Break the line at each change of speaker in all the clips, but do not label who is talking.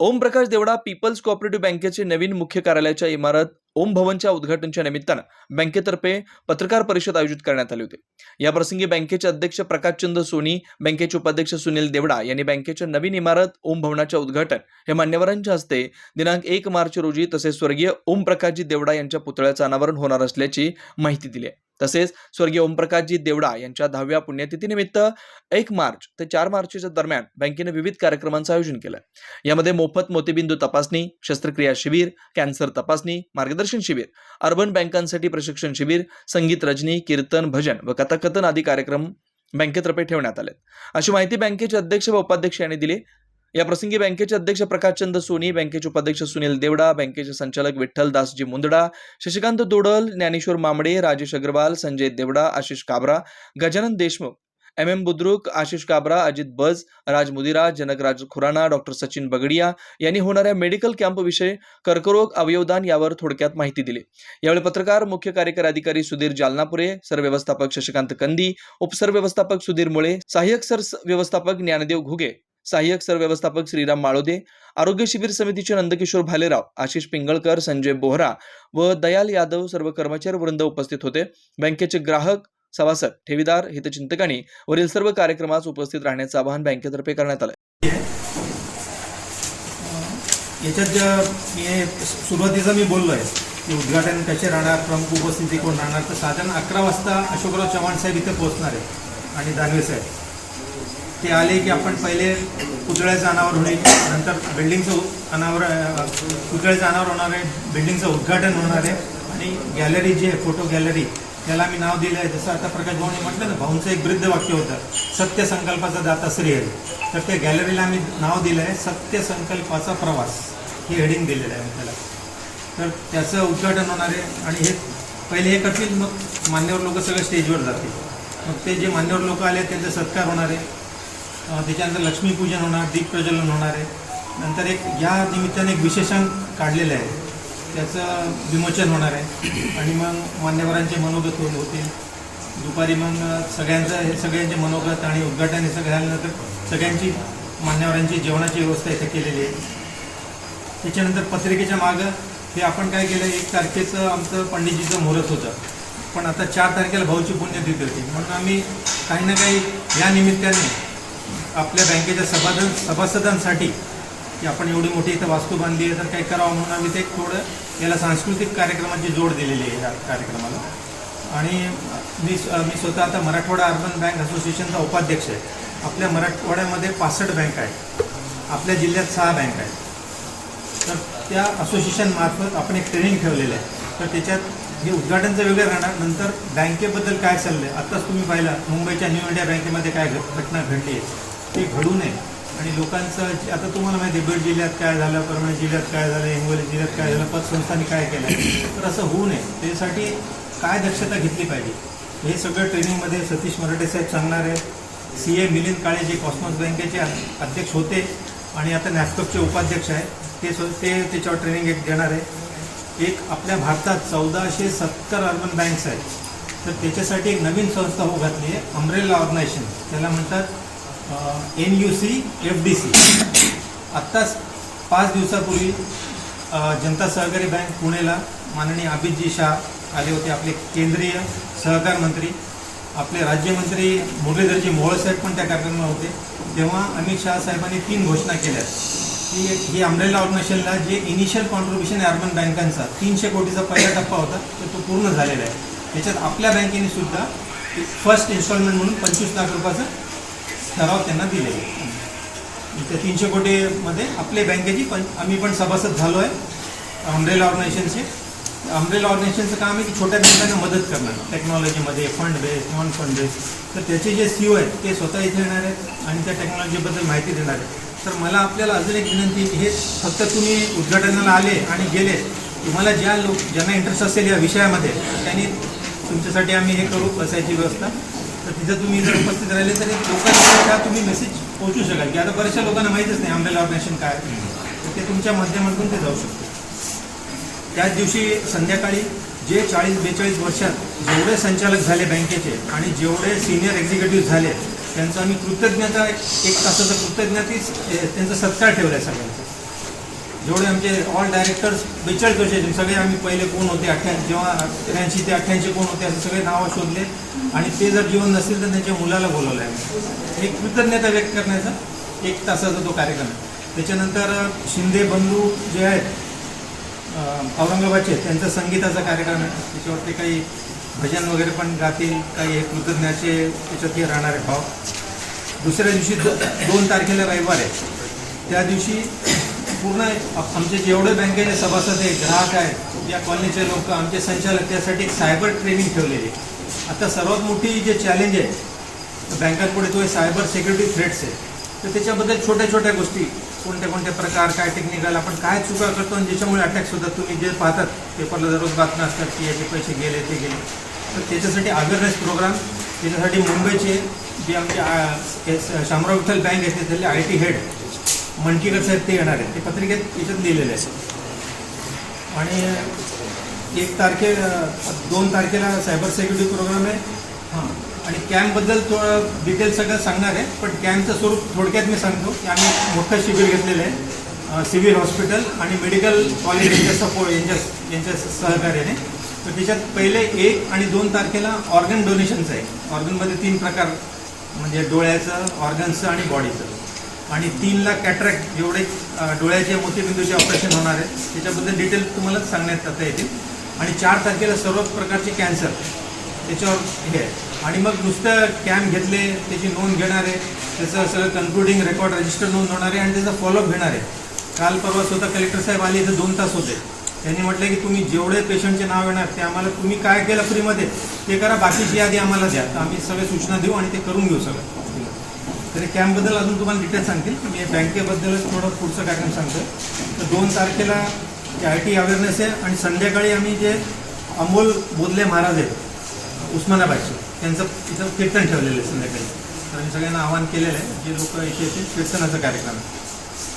Omprakash Devda people's cooperative बँकेचे नवीन मुख्य कार्यालयाच्या इमारत ओम भवनच्या उद्घाटनच्या निमित्तानं बँकेतर्फे पत्रकार परिषद आयोजित करण्यात आली होती. या प्रसंगी बँकेचे अध्यक्ष प्रकाशचंद सोनी बँकेचे उपाध्यक्ष सुनील देवडा यांनी बँकेच्या नवीन इमारत ओम भवनाच्या उद्घाटन हे मान्यवरांच्या हस्ते दिनांक एक मार्च रोजी तसेच स्वर्गीय ओमप्रकाशजी देवडा यांच्या पुतळ्याचं अनावरण होणार असल्याची माहिती दिली आहे. तसेच स्वर्गीय ओमप्रकाशजी देवडा यांच्या दहाव्या पुण्यतिथीनिमित्त एक मार्च ते चार मार्चच्या दरम्यान बँकेने विविध कार्यक्रमांचं आयोजन केलं. यामध्ये मोफत मोतीबिंदू तपासणी शस्त्रक्रिया शिबिर कॅन्सर तपासणी मार्गदर्शन शिबिर अर्बन बँकांसाठी प्रशिक्षण शिबिर संगीत रजनी कीर्तन भजन व कथाकथन आदी कार्यक्रम बँकेतर्फे ठेवण्यात आले अशी माहिती बँकेचे अध्यक्ष व उपाध्यक्ष यांनी दिली. या प्रसंगी बँकेचे अध्यक्ष प्रकाशचंद सोनी बँकेचे उपाध्यक्ष सुनील देवडा बँकेचे संचालक Vitthal Dasji Mundada Shashikant Dodal Dnyaneshwar Mamde Rajesh Agarwal Sanjay Devda Ashish Kabra Gajanan Deshmukh M M Budruk Ashish Kabra Ajit Baj Raj Mudira Janakraj Khurana doctor Sachin Bagadia यांनी होणाऱ्या मेडिकल कॅम्पविषयी कर्करोग अवयवदान यावर थोडक्यात माहिती दिली. यावेळी पत्रकार मुख्य कार्यकारी अधिकारी सुधीर जालनापुरे सरव्यवस्थापक शशिकांत कंदी उपसरव्यवस्थापक सुधीर मुळे सहाय्यक सर व्यवस्थापक ज्ञानदेव घुगे सहाय्यक सरव्यवस्थापक श्रीराम माळोदे आरोग्य शिबिर समितीचे नंदकिशोर भालेराव आशिष पिंगळकर संजय बोहरा व दयाल यादव सर्व कर्मचारी वृंद उपस्थित होते. बँकेचे ग्राहक सभासद ठेवीदार हितचिंतकांनी वरील सर्व कार्यक्रमास उपस्थित राहण्याचं आवाहन बँकेतर्फे करण्यात आलं
याच्यात ज्या मी सुरुवातीचं मी बोललो आहे की उद्घाटन कसे राहणार प्रमुख उपस्थिती कोण राहणार तर साधारण अकरा वाजता अशोकराव चव्हाण साहेब इथे पोहोचणार आहे आणि दानवे साहेब. ते आले की आपण पहिले पुतळ्याचं अनावर होईल नंतर बिल्डिंगचं अनावर पुतळ्याचं अनावर होणार आहे बिल्डिंगचं उद्घाटन होणार आहे. आणि गॅलरी जी आहे फोटो गॅलरी त्याला मी नाव दिलं आहे. जसं आता प्रकाश भाऊने म्हटलं ना भाऊंचं एक वृद्ध वाक्य होतं सत्य संकल्पाचा दाता श्री हरी. तर त्या गॅलरीला आम्ही नाव दिलं आहे सत्य संकल्पाचा प्रवास. हे हेडिंग दिलेलं आहे त्याला. तर त्याचं उद्घाटन होणार आहे. आणि हे पहिले हे करतील मग मान्यवर लोक सगळे स्टेजवर जातील. मग ते जे मान्यवर लोक आले त्यांचा सत्कार होणार आहे. त्याच्यानंतर लक्ष्मीपूजन होणार दीप प्रज्वलन होणार आहे. नंतर एक या निमित्ताने एक विशेषण काढलेलं आहे. त्याचं विमोचन होणार आहे. आणि मग मान्यवरांचे मनोगत होतील दुपारी मग सगळ्यांचं हे सगळ्यांचे मनोगत आणि उद्घाटन हे सगळं झाल्यानंतर सगळ्यांची मान्यवरांची जेवणाची व्यवस्था इथे केलेली आहे. त्याच्यानंतर पत्रिकेच्या मागं हे आपण काय केलं एक तारखेचं आमचं पंडितजीचं मुहूर्त होतं. पण आता चार तारखेला भाऊची पुण्यतिथी होती. म्हणून आम्ही काही ना काही या निमित्ताने आपल्या बँकेच्या सभासद सभासदांसाठी की आपण एवढी मोठी इथं वास्तू बांधली आहे तर काही करावं म्हणून आम्ही ते थोडं याला सांस्कृतिक कार्यक्रमाची जोड दिलेली आहे या कार्यक्रमाला. आणि मी मी स्वतः आता मराठवाडा अर्बन बँक असोसिएशनचा उपाध्यक्ष आहे. आपल्या मराठवाड्यामध्ये पासष्ट बँक आहेत. आपल्या जिल्ह्यात सहा बँक आहेत. तर त्या असोसिएशनमार्फत आपण एक ट्रेनिंग ठेवलेलं आहे. तर त्याच्यात हे उद्घाटनचं वेगळं राहणार नंतर बँकेबद्दल काय चाललं आहे आत्ताच तुम्ही पाहिलं मुंबईच्या न्यू इंडिया बँकेमध्ये काय घटना घडली आहे. ते घडू नये. आणि लोकांचं आता तुम्हाला माहिती आहे बीड जिल्ह्यात काय झालं परभणी जिल्ह्यात काय झालं हिंगोली जिल्ह्यात काय झालं पतसंस्थांनी काय केलं? तर असं होऊ नये. त्यासाठी काय दक्षता घेतली पाहिजे? हे सगळं ट्रेनिंगमध्ये सतीश मराठे साहेब सांगणार आहेत. सी ए मिलिंद काळे जे कॉस्मॉस बँकेचे अध्यक्ष होते आणि आता नॅफकपचे उपाध्यक्ष आहे ते स्व ते त्याच्यावर ट्रेनिंग एक देणार आहे एक आपल्या भारतात चौदाशे सत्तर अर्बन बँक्स आहेत. तर त्याच्यासाठी एक नवीन संस्था हो घातली आहे अमरेला ऑर्गनायझेशन. त्याला म्हणतात N U C F D C आत्ताच पाच दिवसापूर्वी जनता सहकारी बँक पुणेला माननीय अभितजी शाह आले होते आपले केंद्रीय सहकार मंत्री. आपले राज्यमंत्री मुरलीधरजी मोहोळसाहेब पण त्या कार्यक्रमाला होते. तेव्हा अमित शाह साहेबांनी तीन घोषणा केल्या. की ही अमरेला ऑर्गनायझेशनला जे इनिशियल कॉन्ट्रीब्युशन आहे अर्बन बँकांचा तीनशे कोटीचा पहिला टप्पा होता तर तो पूर्ण झालेला आहे. त्याच्यात आपल्या बँकेने सुद्धा फर्स्ट इन्स्टॉलमेंट म्हणून पंचवीस लाख रुपयाचं ठराव त्यांना दिले. त्या तीनशे कोटीमध्ये आपले बँकेची पण आम्ही पण सभासद झालो आहे अमरेला ऑर्गनायझेशनचे अमरेला ऑर्गनायझेशनचं काम आहे की छोट्या बँकांना मदत करणं टेक्नॉलॉजीमध्ये fund base non fund base तर त्याचे जे सी आहेत ते स्वतः इथे येणार आहेत आणि त्या टेक्नॉलॉजीबद्दल माहिती देणार आहेत. तर मला आपल्याला अजून एक विनंती हे फक्त तुम्ही उद्घाटनाला आले आणि गेले तुम्हाला ज्या लोक ज्यांना इंटरेस्ट असेल या विषयामध्ये त्यांनी तुमच्यासाठी आम्ही हे करू बसायची व्यवस्था. तिथं तुम्ही जर उपस्थित राहिले तरी लोकांना तुम्ही मेसेज पोहोचू शकाल. की आता बऱ्याचशा लोकांना माहीतच नाही आंबेला ऑर्गनायझेशन काय. तर ते तुमच्या माध्यमातून ते जाऊ शकते त्याच दिवशी संध्याकाळी जे चाळीस बेचाळीस वर्षात जेवढे संचालक झाले बँकेचे आणि जेवढे सिनियर एक्झिक्युटिव्ह झाले त्यांचा आम्ही कृतज्ञता एक एक तासाचा कृतज्ञतेच त्यांचा सत्कार ठेवला आहे सगळ्यांचा. जेवढे आमचे ऑल डायरेक्टर्स बेचाळीस वर्षाचे सगळे आम्ही पहिले कोण होते? अठ्ठ्याऐंशी जेव्हा त्र्याऐंशी ते अठ्ठ्याऐंशी कोण होते असे सगळे नावं शोधले. आणि ते जर जीवन नसेल तर त्यांच्या मुलाला बोलवलं आहे. एक कृतज्ञता व्यक्त करण्याचा एक तासाचा तो कार्यक्रम आहे. त्याच्यानंतर शिंदे बंधू जे आहेत औरंगाबादचे त्यांचा संगीताचा कार्यक्रम आहे. त्याच्यावरती काही भजन वगैरे पण गातील काही हे कृतज्ञाचे त्याच्यात हे राहणारे भाव. दुसऱ्या दिवशी दो दोन तारखेला रविवार आहे. त्या दिवशी पूर्ण आमचे जेवढे बँकेचे सभासद आहे ग्राहक आहेत या कॉलनीचे लोक आमचे संचालक त्यासाठी एक सायबर ट्रेनिंग ठेवलेली आहे. आता सर्वात मोठी जे चॅलेंज आहे बँकांपुढे तो आहे सायबर सिक्युरिटी थ्रेट्स आहे. तर त्याच्याबद्दल छोट्या छोट्या गोष्टी कोणत्या कोणत्या प्रकार काय टेक्निकल आपण काय चुका करतो आणि ज्याच्यामुळे अटॅक्स होतात तुम्ही जे पाहतात पेपरला दररोज बातम्या असतात की याचे पैसे गेले ते गेले. तर त्याच्यासाठी अवेअरनेस प्रोग्राम त्याच्यासाठी मुंबईचे जे आमचे शामराव विठ्ठल बँक आहे तिथले आय टी हेड मनकीकर साहेब ते येणार आहेत. ते पत्रिकेत याच्यात लिहिलेले आहे आणि एक तारखे दोन तारखेला सायबर सिक्युरिटी प्रोग्राम आहे. हां. आणि कॅम्पबद्दल थोडं डिटेल सगळं सांगणार आहे. पण कॅम्पचं स्वरूप थोडक्यात मी सांगतो. की आम्ही मोठं शिबिर घेतलेलं आहे. सिव्हिल हॉस्पिटल आणि मेडिकल कॉलेज यांच्या सपोर्ट यांच्या यांच्या सहकार्याने. तर त्याच्यात पहिले एक आणि दोन तारखेला ऑर्गन डोनेशनचं आहे. ऑर्गनमध्ये तीन प्रकार म्हणजे डोळ्याचं ऑर्गन्सचं आणि बॉडीचं आणि तीन लाख कॅट्रॅक्ट जेवढे डोळ्याचे मोतीबिंदूचे ऑपरेशन होणार आहे. त्याच्याबद्दल डिटेल तुम्हाला सांगण्यात आता येतील. आणि चार तारखेला सर्व प्रकारचे कॅन्सर त्याच्यावर हे आहे. आणि मग नुसतं कॅम्प घेतले त्याची नोंद घेणार आहे. त्याचं सगळं कन्क्लुडिंग रेकॉर्ड रजिस्टर नोंद होणार आहे आणि त्याचा फॉलोअप घेणार आहे. काल परवा स्वतः कलेक्टर साहेब आले इथं दोन तास होते. त्यांनी म्हटलं की तुम्ही जेवढे पेशंटचे नाव येणार ते आम्हाला तुम्ही काय केलं फ्रीमध्ये ते करा. बाकीची यादी आम्हाला द्या. तर आम्ही सगळे सूचना देऊ आणि ते करून घेऊ सगळं. तरी कॅम्पबद्दल अजून तुम्हाला डिटेल सांगतील. मी बँकेबद्दलच थोडं पुढचं कार्यक्रम सांगतो तर दोन तारखेला आय टी अवेअरनेस आहे आणि संध्याकाळी आम्ही जे अमोल बोधले महाराज आहेत उस्मानाबादचे त्यांचं इथं कीर्तन ठेवलेलं आहे संध्याकाळी. तर मी सगळ्यांना आवाहन केलेलं आहे जे लोक इथे येतील कीर्तनाचा कार्यक्रम आहे.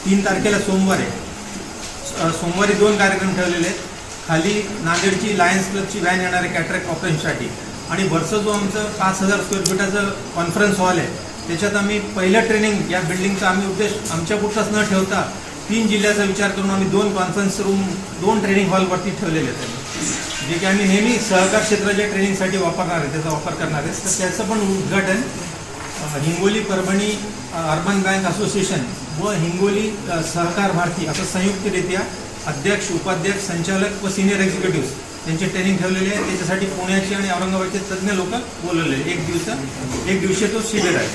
तीन तारखेला सोमवार आहे. सोमवारी दोन कार्यक्रम ठेवलेले आहेत. खाली नांदेडची लायन्स क्लबची व्हॅन येणार आहे कॅटरॅक्ट ऑपरेशनसाठी आणि वरचं जो आमचं पाच हजार स्क्वेअर फीटाचं कॉन्फरन्स हॉल आहे त्याच्यात आम्ही पहिलं ट्रेनिंग या बिल्डिंगचा आम्ही उद्देश आमच्या पुढचाच न ठेवता तीन जिल्ह्याचा विचार करून आम्ही दोन कॉन्फरन्स रूम दोन ट्रेनिंग हॉलवरती ठेवलेले आहेत. जे की आम्ही नेहमी सहकार क्षेत्राच्या ट्रेनिंगसाठी वापरणार आहे त्याचा वापर करणार आहे. तर त्याचं पण उद्घाटन Hingoli Parbhani urban bank association व हिंगोली सहकार भारती असं संयुक्तरित्या अध्यक्ष उपाध्यक्ष संचालक व सिनियर एक्झिक्युटिव्ह त्यांचे ट्रेनिंग ठेवलेले आहे. त्याच्यासाठी पुण्याचे आणि औरंगाबादचे तज्ज्ञ लोक बोलवलेले एक दिवस एक दिवशी तो शिबिर आहे.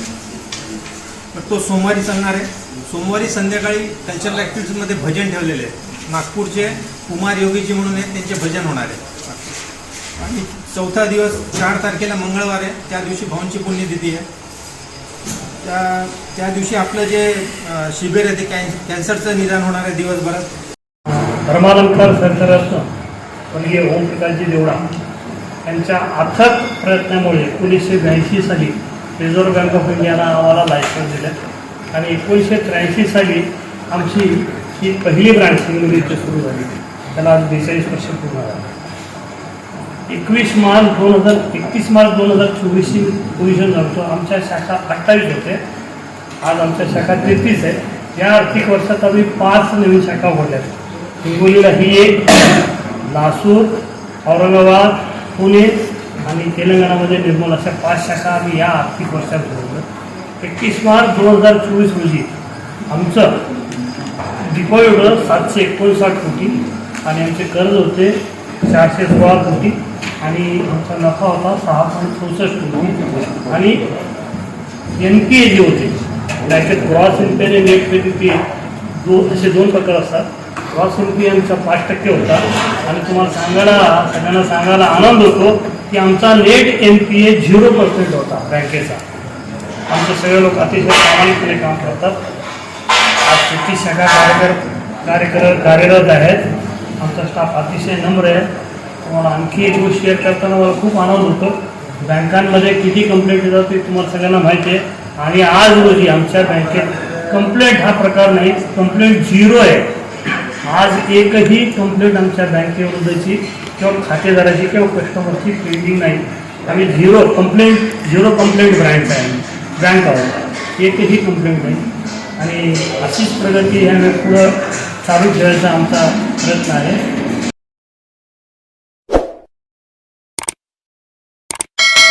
तर तो सोमवारी चालणार आहे. सोमवारी संध्याकाळी कल्चरल ॲक्टिव्हिटीजमध्ये भजन ठेवलेले आहे नागपूरचे कुमार योगीजी म्हणून आहेत त्यांचे भजन होणार आहे. आणि चौथा दिवस चार तारखेला मंगळवार आहे. त्या दिवशी भाऊंची पुण्यतिथी आहे. त्या त्या दिवशी आपलं जे शिबिर आहे ते कॅन कॅन्सरचं निदान होणार आहे दिवसभरात.
धर्मालंकार सरकाररत्न स्वर्गीय ओमप्रकाशजी देवडा यांच्या अथक प्रयत्नामुळे एकोणीसशे ब्याऐंशी साली रिझर्व्ह बँक ऑफ इंडियानं आम्हाला लायसन्स दिलं. आणि एकोणीसशे त्र्याऐंशी साली आमची ही पहिली ब्रांच हिंगोली इथे सुरू झाली त्याला आज बेचाळीस वर्ष पूर्ण झाली. एकवीस मार्च दोन हजार एकतीस मार्च दोन हजार चोवीसची पोझिशन झालतो. आमच्या शाखा अठ्ठावीस होते. आज आमच्या शाखा तेहतीस आहे. या आर्थिक वर्षात आम्ही पाच नवीन शाखा उघडल्या. हिंगोलीला ही एक लासूर औरंगाबाद पुणे आणि तेलंगणामध्ये निर्मूल अशा पाच शाखा आम्ही या आर्थिक वर्षात उघडल्या एकतीस मार्च दोन हजार चोवीस रोजी आमचं डिपॉझिट होतं सातशे एकोणसाठ कोटी आणि आमचे कर्ज होते चारशे सोळा कोटी आणि आमचा नफा होता सहा पॉईंट चौसष्ट कोटी. आणि एन पी ए जे होते त्याच्यात ग्रॉस एन पी आणि नेट पे पी दोन असे दोन प्रकार असतात. ग्रॉस एन पी एमचा पाच टक्के होता. आणि तुम्हाला सांगायला सगळ्यांना सांगायला आनंद होतो की आमचा net N P A zero percent होता बँकेचा. आमचे सगळे लोक अतिशय प्रामाणिकपणे काम करतात. आज शेती शाखा कार्यकर कार्यकर कार्यरत आहेत. आमचा स्टाफ अतिशय नम्र आहे. तुम्हाला आणखी एक गोष्ट शेअर करताना मला खूप आनंद होतो. बँकांमध्ये किती कंप्लेंट येतात ते तुम्हाला सगळ्यांना माहिती आहे. आणि आज रोजी आमच्या बँकेत कंप्लेंट हा प्रकार नाही कंप्लेंट झिरो आहे. आज एकही कंप्लेंट आमच्या बँकेविरुद्धची किंवा खातेदाराची किंवा कस्टमरची पेंडिंग नाही. आम्ही zero complaint zero complaint branch आहे बँक आहोत. एकही कंप्लेंट नाही. आणि अशीच प्रगती ह्या पुढं चालू ठेवायचा आमचा प्रयत्न आहे.